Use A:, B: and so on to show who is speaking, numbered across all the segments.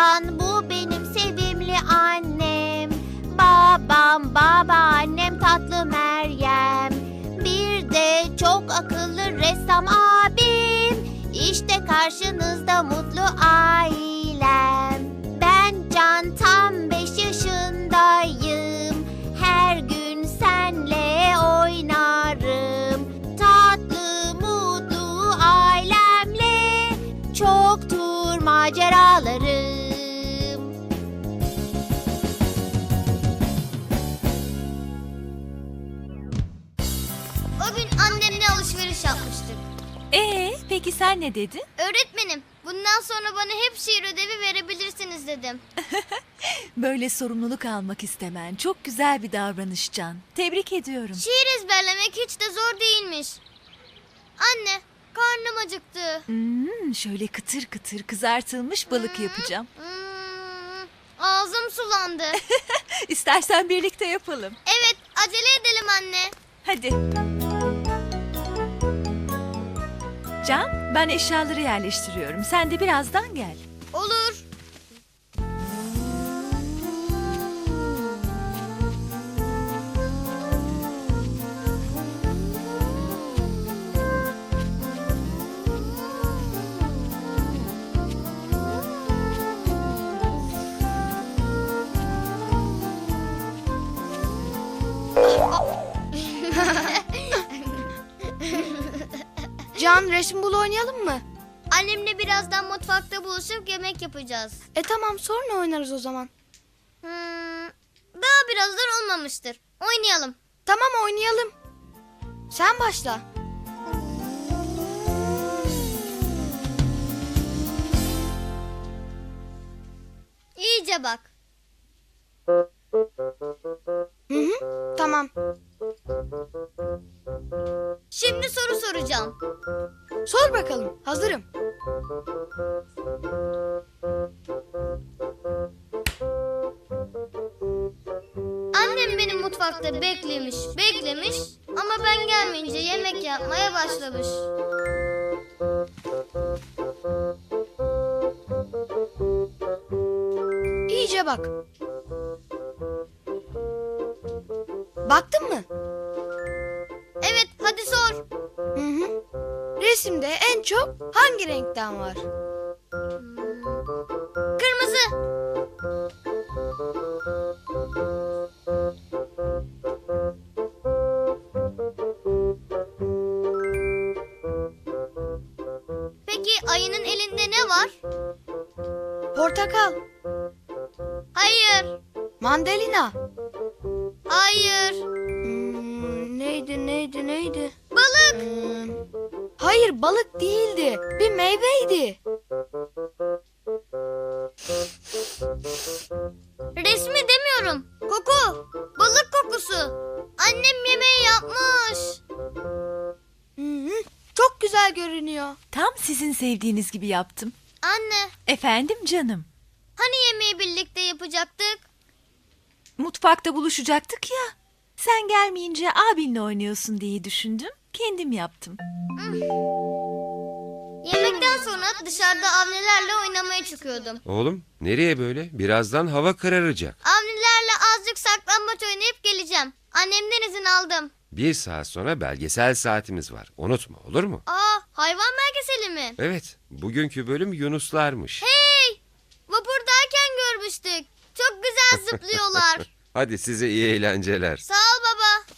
A: Can bu benim sevimli annem. Babam, babaannem tatlı Meryem. Bir de çok akıllı ressam abim. İşte karşınızda mutlu ailem.
B: O gün annemle alışveriş yapmıştık.
C: Ee, peki sen ne dedin?
B: Öğretmenim, bundan sonra bana hep şiir ödevi verebilirsiniz dedim.
C: Böyle sorumluluk almak istemen çok güzel bir davranış Can. Tebrik ediyorum.
B: Şiir ezberlemek hiç de zor değilmiş. Anne, karnım acıktı.
C: Hmm, şöyle kıtır kıtır kızartılmış balık yapacağım.
B: Hmm, ağzım sulandı.
C: İstersen birlikte yapalım.
B: evet, acele edelim anne.
C: Hadi. Can, ben eşyaları yerleştiriyorum. Sen de birazdan gel.
B: Olur.
D: Can resim bul oynayalım mı?
B: Annemle birazdan mutfakta buluşup yemek yapacağız.
D: E tamam sonra oynarız o zaman.
B: Hmm, daha birazdan olmamıştır. Oynayalım.
D: Tamam oynayalım. Sen başla.
B: İyice bak.
D: Hı hı. Tamam.
B: Şimdi soru soracağım.
D: Sor bakalım. Hazırım.
B: Annem beni mutfakta beklemiş, beklemiş ama ben gelmeyince yemek yapmaya başlamış.
D: İyice bak. Baktın mı?
B: Evet, hadi sor.
D: Hı hı. Resimde en çok hangi renkten var?
B: Kırmızı. Peki ayının elinde ne var?
D: Portakal,
B: Hayır.
D: mandalina.
B: Hayır.
D: Hmm, neydi neydi neydi?
B: Balık.
D: Hmm, hayır balık değildi. Bir meyveydi.
B: Resmi demiyorum. Koku. Balık kokusu. Annem yemeği yapmış.
D: Hı. Çok güzel görünüyor.
C: Tam sizin sevdiğiniz gibi yaptım.
B: Anne,
C: Efendim canım.
B: hani yemeği birlikte yapacaktık?
C: Mutfakta buluşacaktık ya. Sen gelmeyince abinle oynuyorsun diye düşündüm. Kendim yaptım.
B: Yemekten sonra dışarıda avnilerle oynamaya çıkıyordum.
E: Oğlum nereye böyle? Birazdan hava kararacak.
B: Avnilerle azıcık saklambaç oynayıp geleceğim. Annemden izin aldım.
E: Bir saat sonra belgesel saatimiz var. Unutma olur mu?
B: Aa, hayvan belgeseli mi?
E: Evet, bugünkü bölüm Yunuslarmış.
B: Hey! Vapurdayken görmüştük. Çok güzel zıplıyorlar.
E: Hadi size iyi eğlenceler.
B: Sağ ol baba.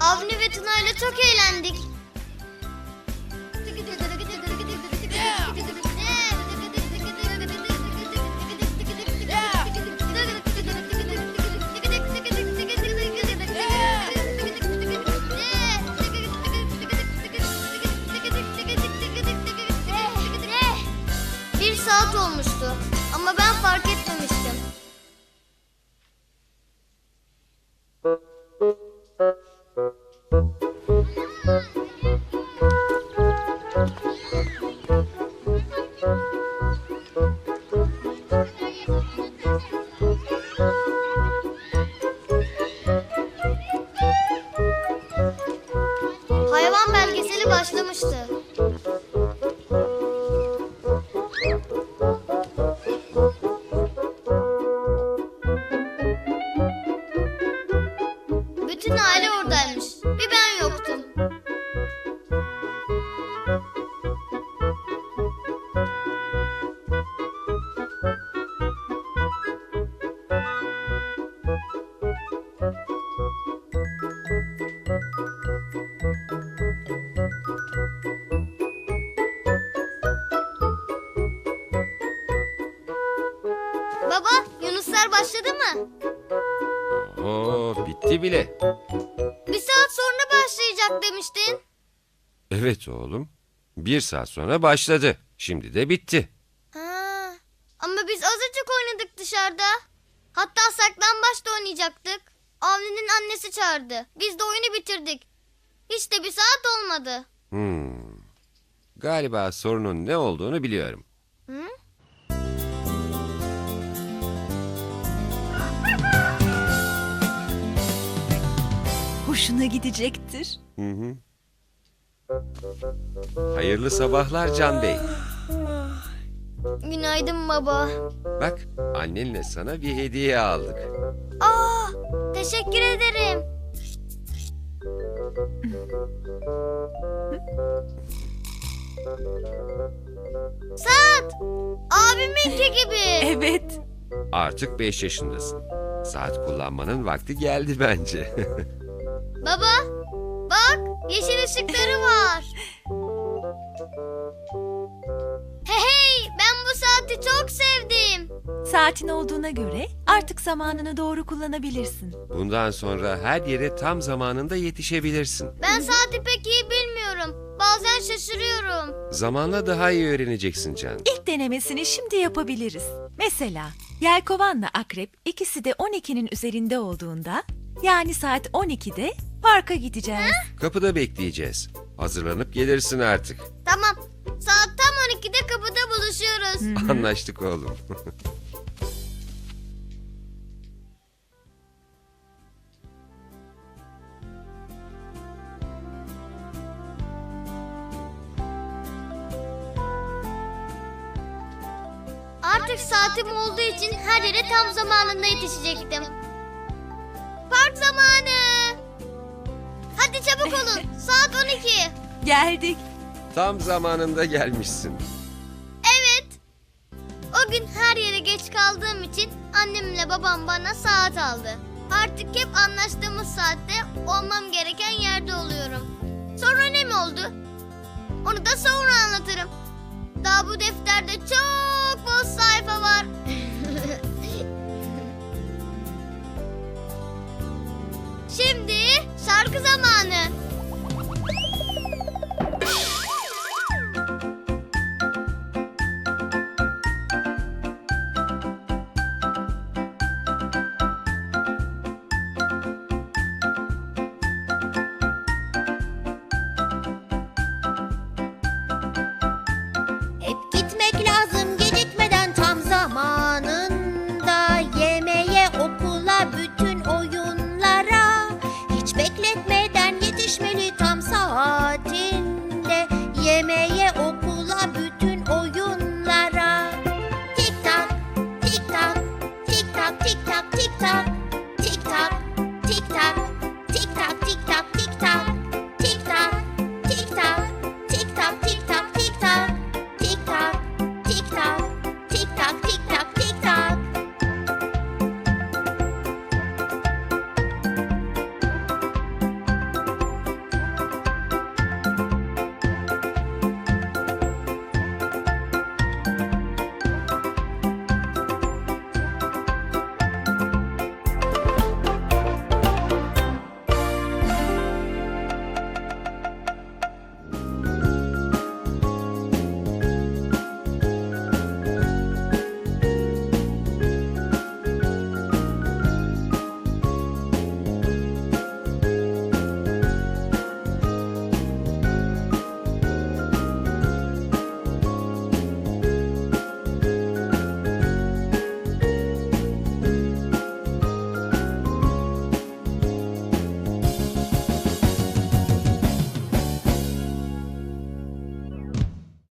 B: Avni ve Tuna ile çok eğlendik. Bir saat olmuştu ama ben fark etmemiştim. Thank you. Bütün aile oradaymış. Bir ben yoktum. Baba, Yunuslar başladı mı?
E: Bitti bile.
B: Bir saat sonra başlayacak demiştin.
E: Evet oğlum. Bir saat sonra başladı. Şimdi de bitti.
B: Ha. Ama biz azıcık oynadık dışarıda. Hatta saklambaç da oynayacaktık. Avni'nin annesi çağırdı. Biz de oyunu bitirdik. Hiç de bir saat olmadı.
E: Hmm. Galiba sorunun ne olduğunu biliyorum.
B: Hı?
C: Hoşuna gidecektir.
E: Hı hı. Hayırlı sabahlar Can Bey.
B: Günaydın baba.
E: Bak annenle sana bir hediye aldık.
B: Aa, teşekkür ederim. Saat. Abiminki gibi.
C: Evet.
E: Artık 5 yaşındasın. Saat kullanmanın vakti geldi bence.
B: Baba, bak yeşil ışıkları var. Hey hey, ben bu saati çok sevdim.
C: Saatin olduğuna göre artık zamanını doğru kullanabilirsin.
E: Bundan sonra her yere tam zamanında yetişebilirsin.
B: Ben saati pek iyi bilmiyorum. Bazen şaşırıyorum.
E: Zamanla daha iyi öğreneceksin Can.
C: İlk denemesini şimdi yapabiliriz. Mesela yelkovanla akrep ikisi de 12'nin üzerinde olduğunda yani saat 12'de parka gideceğiz.
E: Kapıda bekleyeceğiz. Hazırlanıp gelirsin artık.
B: Tamam, saat tam 12'de kapıda buluşuyoruz.
E: Anlaştık oğlum.
B: Artık saatim olduğu için her yere tam zamanında yetişecektim.
C: Geldik.
E: Tam zamanında gelmişsin.
B: Evet. O gün her yere geç kaldığım için annemle babam bana saat aldı. Artık hep anlaştığımız saatte olmam gereken yerde oluyorum. Sonra ne mi oldu? Onu da sonra anlatırım. Daha bu defterde çok boş sayfa var. Şimdi şarkı zamanı.